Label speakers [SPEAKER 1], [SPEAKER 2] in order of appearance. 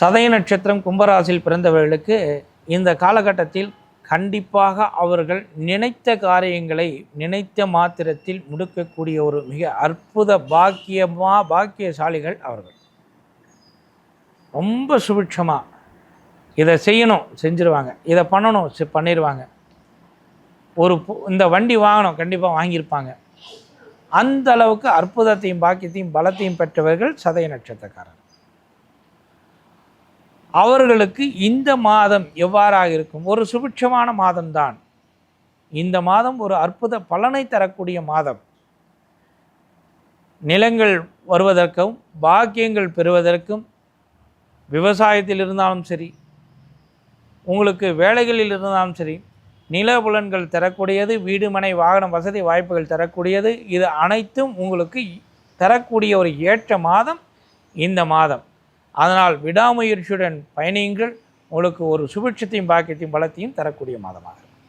[SPEAKER 1] சதய நட்சத்திரம் கும்பராசியில் பிறந்தவர்களுக்கு இந்த காலகட்டத்தில் கண்டிப்பாக அவர்கள் நினைத்த காரியங்களை நினைத்த மாத்திரத்தில் முடுக்கக்கூடிய ஒரு மிக அற்புத பாக்கியமா பாக்கியசாலிகள் அவர்கள். ரொம்ப சுபிட்சமாக இதை செய்யணும் செஞ்சுருவாங்க. இதை பண்ணணும் செ- பண்ணிடுவாங்க ஒரு பு- இந்த வண்டி வாங்கணும் கண்டிப்பாக வாங்கியிருப்பாங்க. அந்த அளவுக்கு அற்புதத்தையும் பாக்கியத்தையும் பலத்தையும் பெற்றவர்கள் சதய நட்சத்திரக்காரர் அவர்களுக்கு இந்த மாதம் எவ்வாறாக இருக்கும்? ஒரு சுபிட்சமான மாதம்தான். இந்த மாதம் ஒரு அற்புத பலனை தரக்கூடிய மாதம். நிலங்கள் வருவதற்கும் பாக்கியங்கள் பெறுவதற்கும் விவசாயத்தில் இருந்தாலும் சரி உங்களுக்கு வேலைகளில் இருந்தாலும் சரி நிலபுலன்கள் தரக்கூடியது வீடு மனை வாகனம் வசதி வாய்ப்புகள் தரக்கூடியது. இது அனைத்தும் உங்களுக்கு தரக்கூடிய ஒரு ஏற்ற மாதம் இந்த மாதம். அதனால் விடாமுயற்சியுடன் பயணியுங்கள். உங்களுக்கு ஒரு சுபிட்சத்தையும் பாக்கியத்தையும் பலத்தையும் தரக்கூடிய மாதமாக.